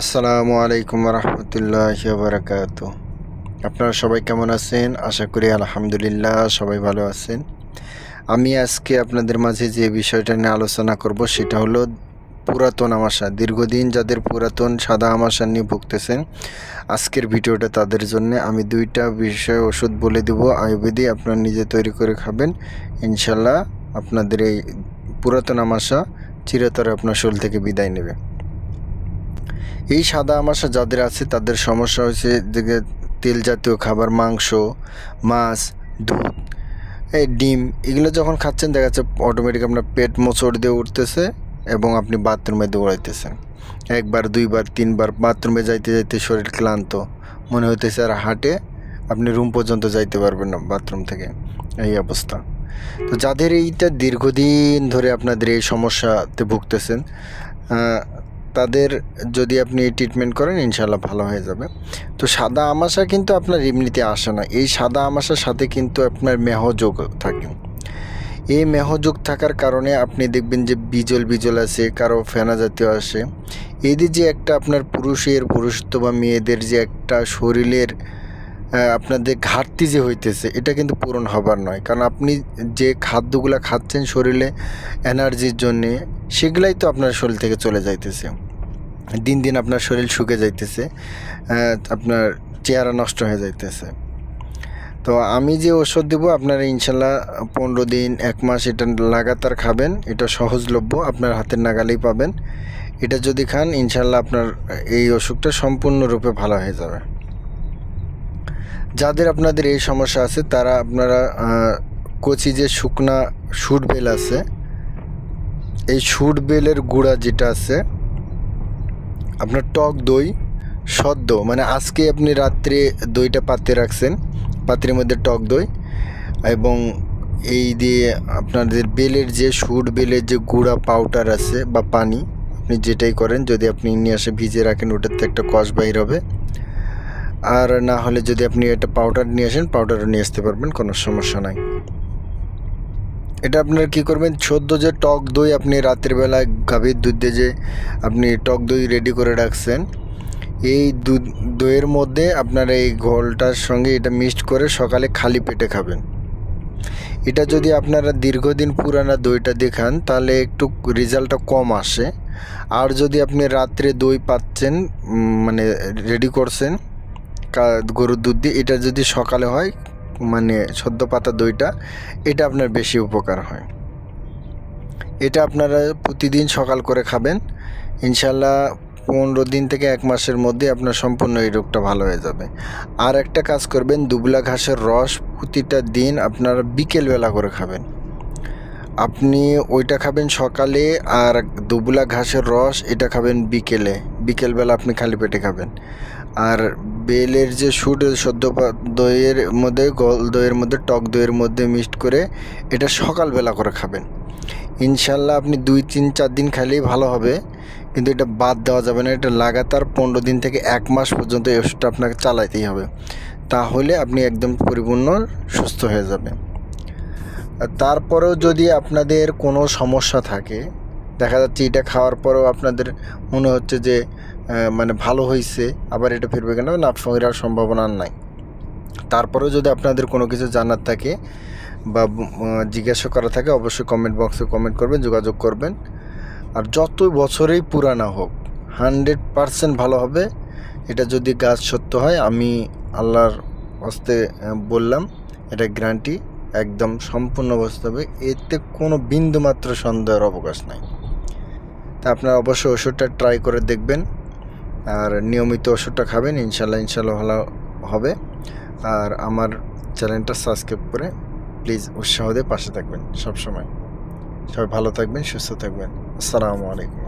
আসসালামু আলাইকুম রহমতুল্লাহ বারাকাত আপনারা সবাই কেমন আছেন? আশা করি আলহামদুলিল্লাহ সবাই ভালো আছেন। আমি আজকে আপনাদের মাঝে যে বিষয়টা নিয়ে আলোচনা করব সেটা হলো পুরাতন আমাশা, দীর্ঘদিন যাদের পুরাতন সাদা আমাশা নিয়ে ভুগতেছেন, আজকের ভিডিওটা তাদের জন্য আমি দুইটা বিষয় ওষুধ বলে দেবো, আয়ুর্বেদী আপনারা নিজে তৈরি করে খাবেন। ইনশাল্লাহ আপনাদের এই পুরাতন আমাশা চিরতরে আপনার শরীর থেকে বিদায় নেবে। এই সাদা আমাশা যাদের আছে, তাদের সমস্যা হয়েছে যে তেল জাতীয় খাবার, মাংস, মাছ, দুধ, এই ডিম, এগুলো যখন খাচ্ছেন, দেখা যাচ্ছে অটোমেটিক আপনার পেট মোচড় দিয়ে উঠতেছে এবং আপনি বাথরুমে দৌড়াইতেছেন। একবার, দুইবার, তিনবার বাথরুমে যাইতে যাইতে শরীর ক্লান্ত, মনে হইতেছে আর হাঁটে আপনি রুম পর্যন্ত যাইতে পারবেন না বাথরুম থেকে। এই অবস্থা। তো যাদের এইটা দীর্ঘদিন ধরে আপনাদের এই সমস্যাতে ভুগতেছেন তাদের যদি আপনি ট্রিটমেন্ট করেন ইনশাল্লাহ ভালো হয়ে যাবে। তো সাদা আমাশা কিন্তু আপনার এমনিতে আসে না। এই সাদা আমাশার সাথে কিন্তু আপনার মেহযোগ থাকে। এই মেহযোগ থাকার কারণে আপনি দেখবেন যে বিজল বিজল আছে কারও ফেনা জাতীয় আসে। এদের যে একটা আপনার পুরুষের পুরুষত্ব বা মেয়েদের যে একটা শরীরের আপনাদের ঘাটতি যে হইতেছে, এটা কিন্তু পূরণ হবার নয়। কারণ আপনি যে খাদ্যগুলো খাচ্ছেন শরীরে এনার্জির জন্যে, সেগুলাই তো আপনার শরীর থেকে চলে যাইতেছে। দিন দিন আপনার শরীর শুকে যাইতেছে আপনার চেহারা নষ্ট হয়ে যাইতেছে। তো আমি যে ওষুধ দেবো, আপনারা ইনশাল্লাহ পনেরো দিন, এক মাস এটা লাগাতার খাবেন। এটা সহজলভ্য, আপনার হাতের নাগালেই পাবেন। এটা যদি খান, ইনশাল্লাহ আপনার এই অসুখটা সম্পূর্ণরূপে ভালো হয়ে যাবে। যাদের আপনাদের এই সমস্যা আছে, তারা আপনারা কচি যে শুকনা শুট বেল আছে, এই শুট বেলের গুঁড়া যেটা আছে আপনার টক দই, সদ্য মানে আজকে আপনি রাত্রে দইটা পাত্রে রাখছেন, পাত্রের মধ্যে টক দই এবং এই দিয়ে আপনাদের বেলের যে শুট বেলের যে গুঁড়া পাউডার আছে বা পানি, আপনি যেটাই করেন, যদি আপনি নিয়ে আসে ভিজে রাখেন, ওটাতে একটা কষ বাহির হবে। আর না হলে যদি আপনি একটা পাউডার নিয়ে আসেন পাউডারও নিয়ে আসতে পারবেন, কোনো সমস্যা নাই। এটা আপনার কি করবেন? সদ্য যে টক দই আপনি রাতের বেলায় গাভীর দুধ দিয়ে যে আপনি টক দই রেডি করে রাখছেন, এই দুধ, দইয়ের মধ্যে আপনার এই ঘোলটার সঙ্গে এটা মিক্সড করে সকালে খালি পেটে খাবেন। এটা যদি আপনারা দীর্ঘদিন পুরানা দইটা দেখান তাহলে একটু রেজাল্টটা কম আসে। আর যদি আপনি রাত্রে দই পাচ্ছেন মানে রেডি করছেন গরুর দুধ দিয়ে, এটা যদি সকালে হয় মানে সদ্য পাতা দইটা, এটা আপনার বেশি উপকার হয়। এটা আপনারা প্রতিদিন সকাল করে খাবেন। ইনশাল্লাহ পনেরো দিন থেকে এক মাসের মধ্যে আপনার সম্পূর্ণ এই রোগটা ভালো হয়ে যাবে। আর একটা কাজ করবেন, দুবলা ঘাসের রস প্রতিটা দিন আপনারা বিকেলবেলা করে খাবেন। আপনি ওইটা খাবেন সকালে আর দুবলা ঘাসের রস, এটা খাবেন বিকেলে। বিকেলবেলা আপনি খালি পেটে খাবেন। আর বেলের যে সুট সদ্য দইয়ের মধ্যে, গল দইয়ের মধ্যে, টক দইয়ের মধ্যে মিক্সড করে এটা সকালবেলা করে খাবেন। ইনশাল্লাহ আপনি দুই, তিন, চার দিন খাইলেই ভালো হবে, কিন্তু এটা বাদ দেওয়া যাবে না, এটা লাগাতার পনেরো দিন থেকে এক মাস পর্যন্ত এই ওষুধটা আপনাকে চালাইতেই হবে। তাহলে আপনি একদম পরিপূর্ণ সুস্থ হয়ে যাবে আর তারপরেও যদি আপনাদের কোনো সমস্যা থাকে, দেখা যাচ্ছে এটা খাওয়ার পরেও আপনাদের মনে হচ্ছে যে মানে ভালো হয়েছে আবার এটা ফিরবে কেন? না, ফেরার সম্ভাবনা নাই। তারপরেও যদি আপনাদের কোনো কিছু জানার থাকে বা জিজ্ঞাসা করা থাকে, অবশ্যই কমেন্ট বক্সে কমেন্ট করবেন, যোগাযোগ করবেন। আর যত বছরেই পুরানা হোক হান্ড্রেড পারসেন্ট ভালো হবে। এটা যদি গাছ সত্য হয়, আমি আল্লাহর হস্তে বললাম, এটা গ্যারান্টি একদম সম্পূর্ণ বাস্তবে এতে কোনো বিন্দুমাত্র সন্দেহের অবকাশ নাই। তা আপনারা অবশ্যই ওষুধটা ট্রাই করে দেখবেন। আর নিয়মিত ওষুধটা খাবেন, ইনশাল্লাহ ইনশাল্লাহ ভালো হবে। আর আমার চ্যানেলটা সাবস্ক্রাইব করে প্লিজ উৎসাহ দিয়ে পাশে থাকবেন সবসময়। সবাই ভালো থাকবেন, সুস্থ থাকবেন। আসসালামু আলাইকুম।